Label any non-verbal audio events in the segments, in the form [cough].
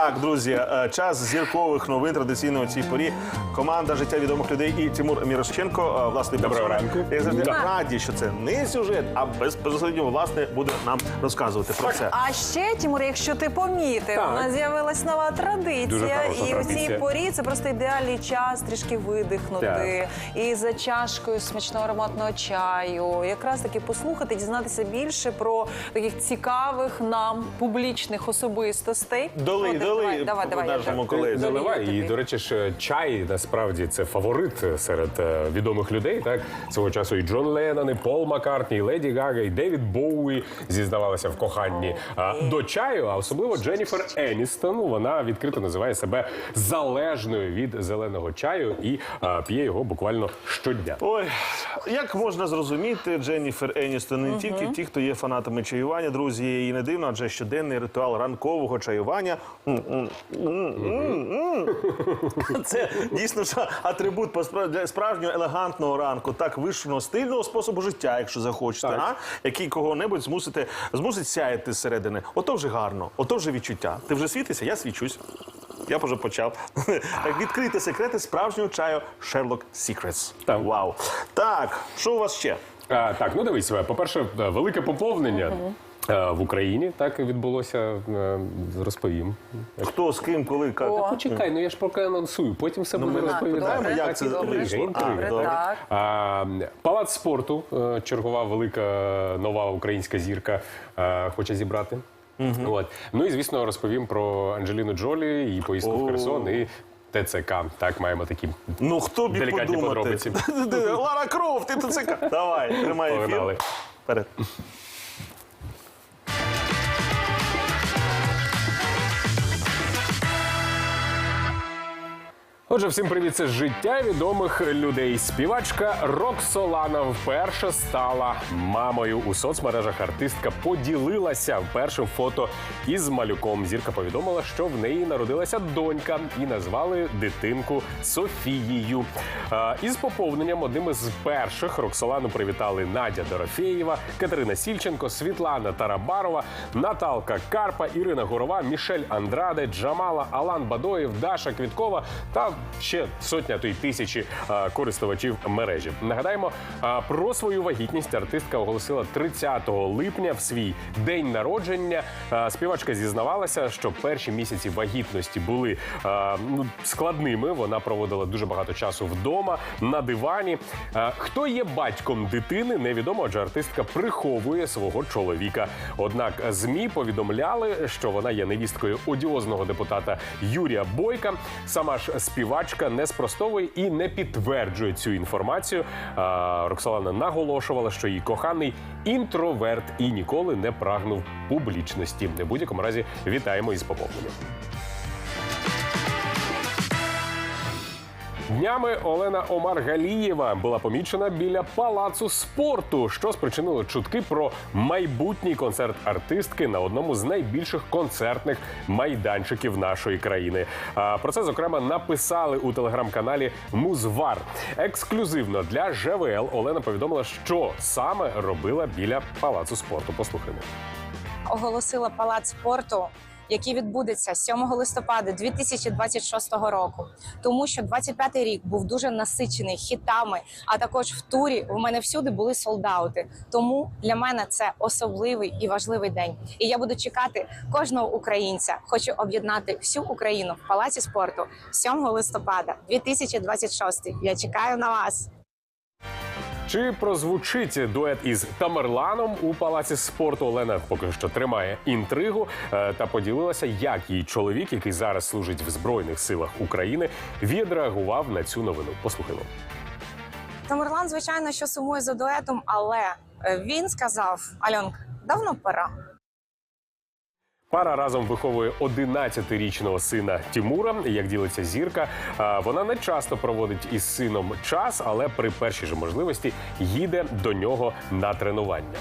Так, друзі, е, час зіркових новин традиційно у цій порі. Команда життя відомих людей і Тимур Мірошченко. е, Власне, Доброго ранку. Я завжди раді, що це не сюжет, а безпосередньо власне буде нам розказувати про це. А ще, Тимур, якщо ти помітив, Так. у нас з'явилась нова традиція. І у цій порі це просто ідеальний час трішки видихнути. І за чашкою смачного ароматного чаю. Якраз таки послухати, дізнатися більше про таких цікавих нам публічних особистостей. Долий давай, давай, давай, я нашому колезі. Долию Заливай. І, до речі, ж чай насправді це фаворит серед е, відомих людей. Так свого часу і Джон Леннон, і Пол Маккартні, і Леді Гага, і Девід Боуї зізнавалися в коханні а, до чаю. А особливо Дженніфер Еністон. Вона відкрито називає себе залежною від зеленого чаю і а, п'є його буквально щодня. Ой, як можна зрозуміти, Дженніфер Еністон не тільки ті, хто є фанатами чаювання, друзі, і не дивно, адже щоденний ритуал ранкового чаювання. м. Це дійсно ж атрибут для справжнього елегантного ранку, так вишеного стильного способу життя, якщо захочете, а який кого-небудь змусите змусить сяяти зсередини. Ото вже гарно, ото вже відчуття. Ти вже світишся, я свічусь. Я вже почав. [laughs] Так, відкрити секрети справжнього чаю Sherlock Secrets. Так. Вау. Так, що у вас ще? А, так, ну дивись, по-перше, велике поповнення. Е, В Україні так відбулося, е, розповім. Хто з ким, коли, як? О. Почекай, ну я ж поки анонсую, потім все буде розповідати. розповідаємо, як це і добре. Інтрига, А, добре. А, Палац спорту, е, чергова велика нова українська зірка хоче зібрати. От. Ну і звісно, розповім про Анджеліну Джолі, її поїздку в. Херсон і ТЦК. Так, маємо такі. Ну хто б Делікатні подумати. подробиці. [laughs] Лара Крофт, ти тут це. Давай, тримай ефір. Вперед. Отже, всім привіт, це життя відомих людей. Співачка Роксолана вперше стала мамою у соцмережах. Артистка поділилася першим фото із малюком. Зірка повідомила, що в неї народилася донька, і назвали дитинку Софією. А, Із поповненням одним із перших Роксолану привітали Надя Дорофєєва, Катерина Сільченко, Світлана Тарабарова, Наталка Карпа, Ірина Горова, Мішель Андраде, Джамала, Алан Бадоєв, Даша Квіткова та ще сотня, то й тисячі користувачів мережі. Нагадаємо, про свою вагітність артистка оголосила 30 липня в свій день народження. Співачка зізнавалася, що перші місяці вагітності були ну, складними. Вона проводила дуже багато часу вдома на дивані. Хто є батьком дитини, невідомо, адже артистка приховує свого чоловіка. Однак змі повідомляли, що вона є невісткою одіозного депутата Юрія Бойка. Сама ж співачка не спростовує і не підтверджує цю інформацію. Роксолана наголошувала, що її коханий інтроверт і ніколи не прагнув публічності. В будь-якому разі вітаємо із поповненням. Днями Олена Омаргалієва була помічена біля палацу спорту, що спричинило чутки про майбутній концерт артистки на одному з найбільших концертних майданчиків нашої країни. Про це зокрема написали у телеграм-каналі Музвар. Ексклюзивно для ЖВЛ Олена повідомила, що саме робила біля палацу спорту. Послухаймо. оголосила палац спорту, який відбудеться 7 листопада 2026 року. Тому що 25-й рік був дуже насичений хітами, а також в турі в мене всюди були солдаути. Тому для мене це особливий і важливий день. І я буду чекати кожного українця. Хочу об'єднати всю Україну в палаці спорту 7 листопада 2026. Я чекаю на вас. Чи прозвучить дует із Тамерланом у палаці спорту? Олена поки що тримає інтригу е, та поділилася, як її чоловік, який зараз служить в збройних силах України, відреагував на цю новину. Послухаймо. Тамерлан, звичайно, що сумує за дуетом, але е, він сказав: Альонк, давно пора. Пара разом виховує 11-річного сина Тімура. Як ділиться зірка, вона не часто проводить із сином час, але при першій же можливості їде до нього на тренування.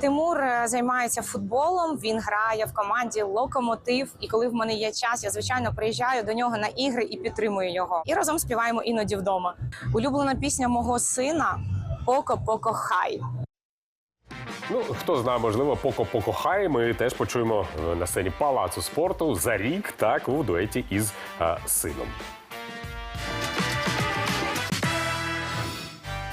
Тимур е, займається футболом. Він грає в команді Локомотив. І коли в мене є час, я звичайно приїжджаю до нього на ігри і підтримую його. І разом співаємо іноді вдома. Улюблена пісня мого сина Поко Поко Хай. Ну, хто знає, можливо, поко покохає. Ми теж почуємо е, на сцені палацу спорту за рік, так у дуеті із е, сином.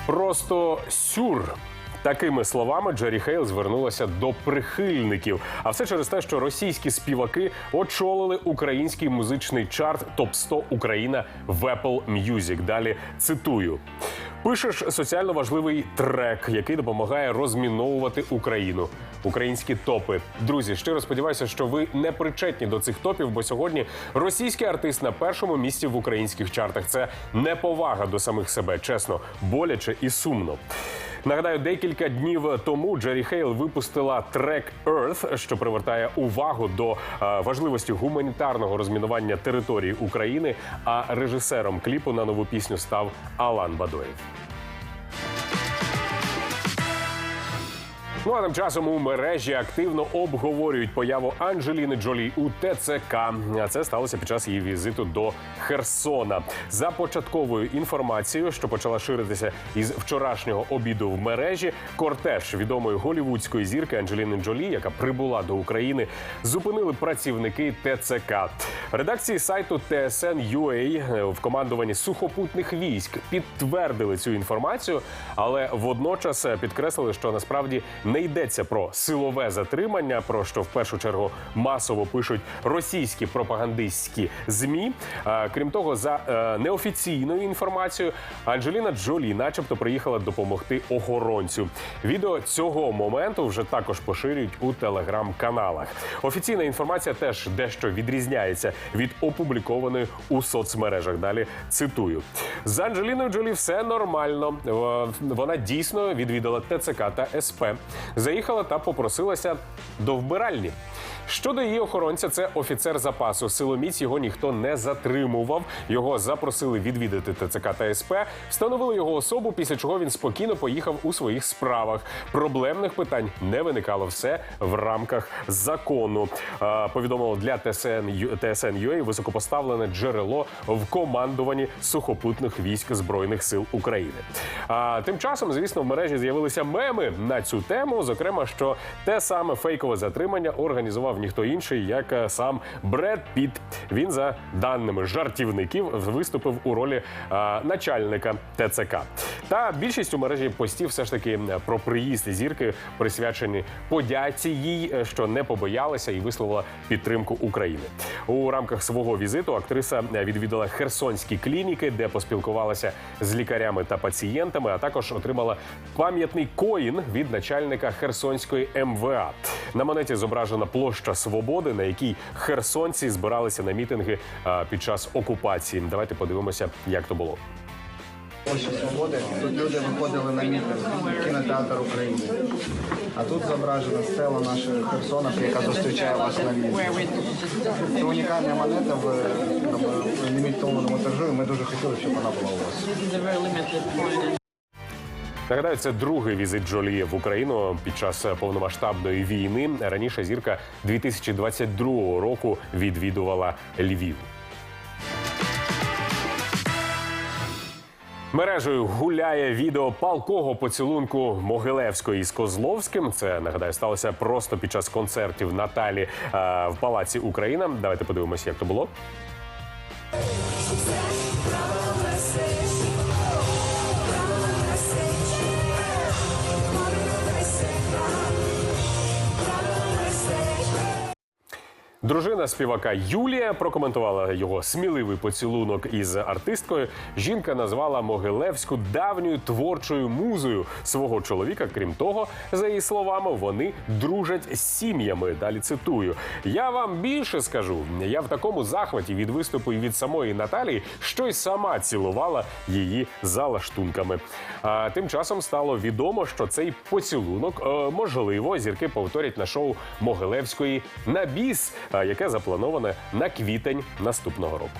Просто сюр. Такими словами Джері Хейл звернулася до прихильників. А все через те, що російські співаки очолили український музичний чарт Топ 100 Україна в Apple Music. Далі цитую. Пишеш соціально важливий трек, який допомагає розміновувати Україну. Українські топи. Друзі, щиро сподіваюся, що ви не причетні до цих топів, бо сьогодні російський артист на першому місці в українських чартах. Це неповага до самих себе, чесно, боляче і сумно. Нагадаю, декілька днів тому Джері Хейл випустила трек Earth, що привертає увагу до е, важливості гуманітарного розмінування території України. А режисером кліпу на нову пісню став Алан Бадоєв. Ну а тим часом у мережі активно обговорюють появу Анджеліни Джолі у ТЦК. А це сталося під час її візиту до Херсона. За початковою інформацією, що почала ширитися із вчорашнього обіду в мережі, кортеж відомої голівудської зірки Анджеліни Джолі, яка прибула до України, зупинили працівники ТЦК. Редакції сайту TSN.UA в командуванні сухопутних військ підтвердили цю інформацію, але водночас підкреслили, що насправді не йдеться про силове затримання, про що в першу чергу масово пишуть російські пропагандистські змі. Крім того, за е, неофіційною інформацією, Анджеліна Джолі, начебто, приїхала допомогти охоронцю. Відео цього моменту вже також поширюють у телеграм-каналах. Офіційна інформація теж дещо відрізняється від опублікованої у соцмережах. Далі цитую: з Анджеліною Джолі все нормально. Е, Вона дійсно відвідала ТЦК та СП, заїхала та попросилася до вбиральні. Щодо її охоронця, це офіцер запасу. Силоміць його ніхто не затримував. Його запросили відвідати ТЦК та СП, встановили його особу, після чого він спокійно поїхав у своїх справах. Проблемних питань не виникало все в рамках закону. Повідомило для ТСН Ю- TSN.UA високопоставлене джерело в командуванні сухопутних військ збройних сил України. А тим часом, звісно, в мережі з'явилися меми на цю тему. Зокрема, що те саме фейкове затримання організував ніхто інший, як е, сам Бред Піт. Він за даними жартівників виступив у ролі е, начальника ТЦК. Та більшість у мережі постів все ж таки е, про приїзд зірки присвячені подяці їй, що не побоялася і висловила підтримку України. У рамках свого візиту актриса відвідала херсонські клініки, де поспілкувалася з лікарями та пацієнтами, а також отримала пам'ятний коїн від начальника Херсонської МВА. На монеті зображена площа свободи, на якій херсонці збиралися на мітинги під час окупації. Давайте подивимося, як то було. Площа Свободи. Тут люди виходили на мітинг кінотеатр України. А тут зображена стела нашої Херсона, яка зустрічає вас на в'їзді. Це унікальна монета в, в лімітованому тиражу, і ми дуже хотіли, щоб вона була у вас. Нагадаю, це другий візит Джолі в Україну під час повномасштабної війни. Раніше зірка 2022 року відвідувала Львів. Мережею гуляє відео палкого поцілунку Могилевської з Козловським. Це нагадаю сталося просто під час концертів Наталі е, в Палаці Україна. Давайте подивимося, як то було. Дружина співака Юлія прокоментувала його сміливий поцілунок із артисткою. Жінка назвала Могилевську давньою творчою музою свого чоловіка. Крім того, за її словами, вони дружать з сім'ями. Далі цитую: я вам більше скажу. Я в такому захваті від виступу і від самої Наталії, що й сама цілувала її за лаштунками. А тим часом стало відомо, що цей поцілунок е, можливо зірки повторять на шоу Могилевської на біс, е, яке заплановане на квітень наступного року.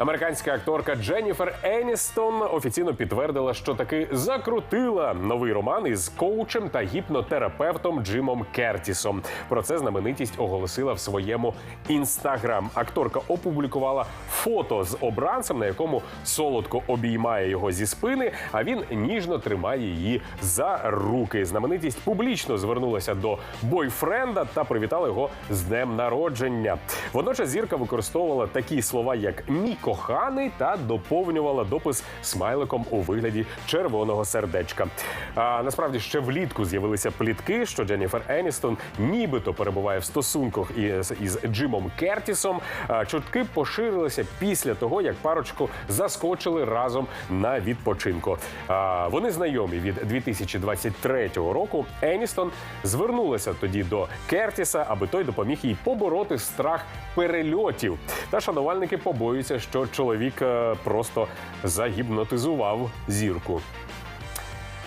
Американська акторка Дженніфер Еністон офіційно підтвердила, що таки закрутила новий роман із коучем та гіпнотерапевтом Джимом Кертісом. Про це знаменитість оголосила в своєму інстаграм. Акторка опублікувала фото з обранцем, на якому солодко обіймає його зі спини, а він ніжно тримає її за руки. Знаменитість публічно звернулася до бойфренда та привітала його з днем народження. Водночас зірка використовувала такі слова, як мій коханий, та доповнювала допис смайликом у вигляді червоного сердечка. А насправді ще влітку з'явилися плітки, що Дженніфер Еністон нібито перебуває в стосунках із, із Джимом Кертісом. А, Чутки поширилися після того, як парочку заскочили разом на відпочинку. А, Вони знайомі від 2023 року. Еністон звернулася тоді до Кертіса, аби той допоміг їй побороти страх перельотів. Та шанувальники побоюються, що чоловік е, просто загіпнотизував зірку.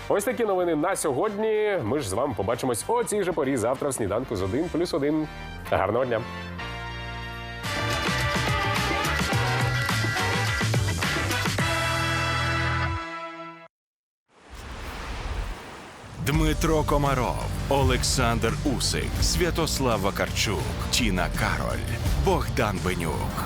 Ось такі новини на сьогодні. Ми ж з вами побачимось о цій же порі завтра в сніданку з 1 плюс 1. Гарного дня! Дмитро Комаров, Олександр Усик, Святослав Вакарчук, Тіна Кароль, Богдан Бенюк.